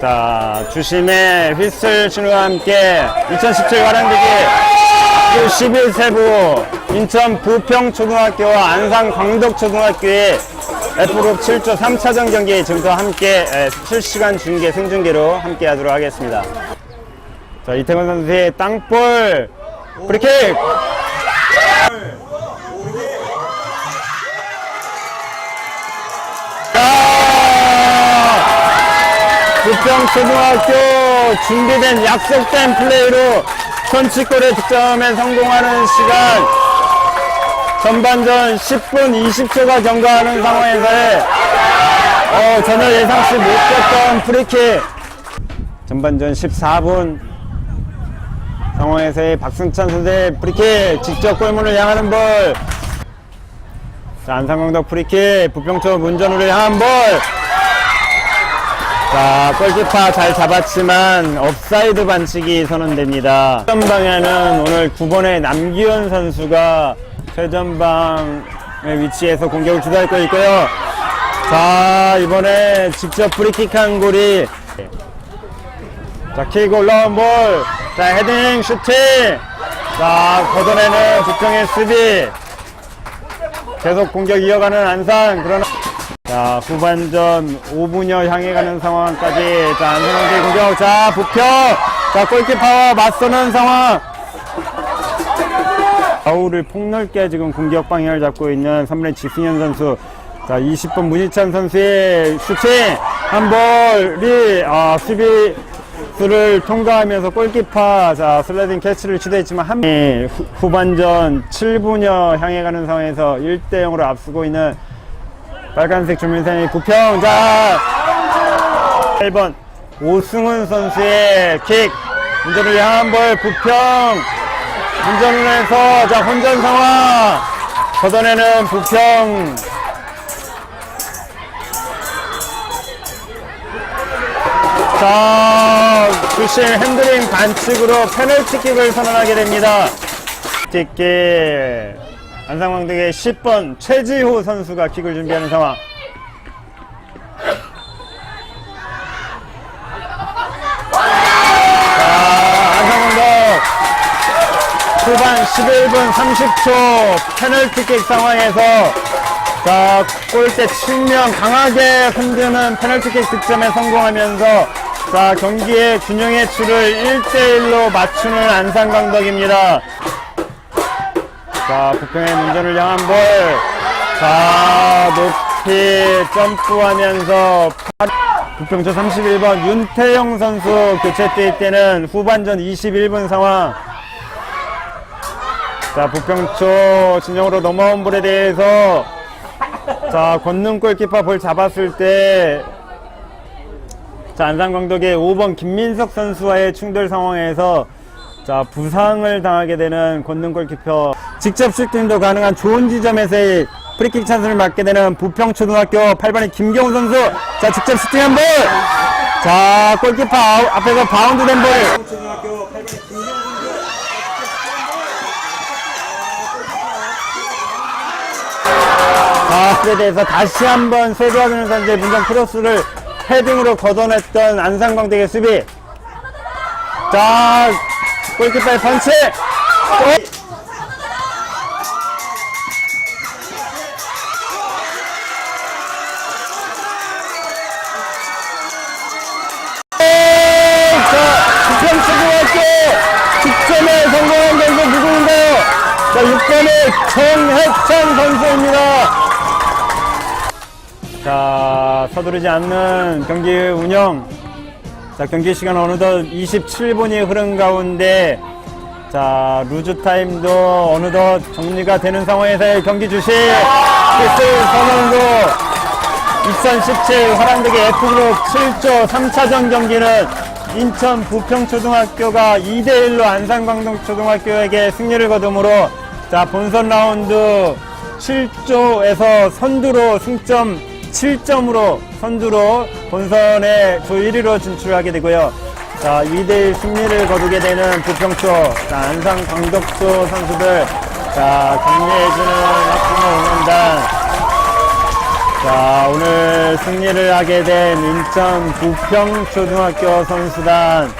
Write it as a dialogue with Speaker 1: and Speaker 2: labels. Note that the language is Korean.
Speaker 1: 자, 주심의 휘슬 신호와 함께 2017 화랑대기 11세부 인천 부평초등학교와 안산 광덕초등학교의 F그룹 7조 3차전 경기 지금부터 함께 에, 실시간 중계 생중계로 함께 하도록 하겠습니다. 자, 이태권 선수의 땅볼 프리킥! 부평초등학교 준비된 약속된 플레이로 선취골의 득점에 성공하는 시간. 전반전 10분 20초가 경과하는 상황에서의 어, 전혀 예상치 못했던 프리킥. 전반전 14분 상황에서의 박승찬 선수의 프리킥 직접 골문을 향하는 볼. 자, 안상광덕 프리킥 부평초 문전우를 향한 볼 자, 골키퍼 잘 잡았지만 업사이드 반칙이 선언됩니다. 최전방에는 오늘 9번의 남기현 선수가 최전방의 위치에서 공격을 주도할 거 있고요. 자, 이번에 직접 프리킥한 골이 자, 킥 올라온 볼. 자, 헤딩 슈팅. 자, 걷어내는 부평의 수비. 계속 공격 이어가는 안산. 그러나 자, 후반전 5분여 향해 가는 상황까지. 자, 안성원의 공격. 자, 부평. 자, 골키퍼와 맞서는 상황. 좌우를 폭넓게 지금 공격 방향을 잡고 있는 3번의 지승현 선수. 자, 20번 문희찬 선수의 슈팅. 한 볼이, 아, 수비 수를 통과하면서 골키퍼, 자, 슬라이딩 캐치를 시도했지만 한, 후반전 7분여 향해 가는 상황에서 1대 0으로 앞서고 있는 빨간색 주민선이 부평 자! 8번 오승훈 선수의 킥. 운전을 향한 볼 부평. 해서 자 혼전 상황. 걷어내는 부평. 자 주심 핸드링 반칙으로 페널티킥을 선언하게 됩니다. 찍기 안상광덕의 10번 최지호 선수가 킥을 준비하는 상황. 후반 11분 30초 페널티킥 상황에서 자, 골대 측면 강하게 흔드는 페널티킥 득점에 성공하면서 자, 경기의 균형의 추를 1대1로 맞추는 안산광덕입니다. 자, 부평의 문전을 향한 볼. 자, 높이 점프하면서 팔- 부평초 31번 윤태영 선수 교체 뛸 때는 후반전 21분 상황. 자, 부평초 진영으로 넘어온 볼에 대해서 자, 권능 골키퍼 볼 잡았을 때 자, 안산광덕의 5번 김민석 선수와의 충돌 상황에서 자, 부상을 당하게 되는 권능 골키퍼 직접 슈팅도 가능한 좋은 지점에서의 프리킥 찬스를 맞게 되는 부평초등학교 8번의 김경우 선수 자, 직접 슈팅한 볼! 자, 골키퍼 앞에서 바운드 된 볼! 부평초등학교 8번의 김경우 선수 자, 그에 대해서 다시 한번 세도하는 선수의 문장 크로스를 헤딩으로 걷어냈던 안상광대의 수비. 자, 골키퍼의 부평초등학교 득점에 성공한 선수 누구인가요? 자, 6번의 정혜찬 선수입니다. 자, 서두르지 않는 경기 운영. 자, 경기 시간 어느덧 27분이 흐른 가운데, 자, 루즈 타임도 어느덧 정리가 되는 상황에서의 경기 주식. 키스 선언도 2017 화랑대기 F그룹 7조 3차전 경기는 인천 부평초등학교가 2대1로 안산광동초등학교에게 승리를 거두므로 자 본선 라운드 7조에서 선두로 승점 7점으로 선두로 본선에 조 1위로 진출하게 되고요. 자 2대1 승리를 거두게 되는 부평초 자, 안산광덕초 선수들 자 격려해주는 학부모 응원단 자, 오늘 승리를 하게 된 인천 부평초등학교 선수단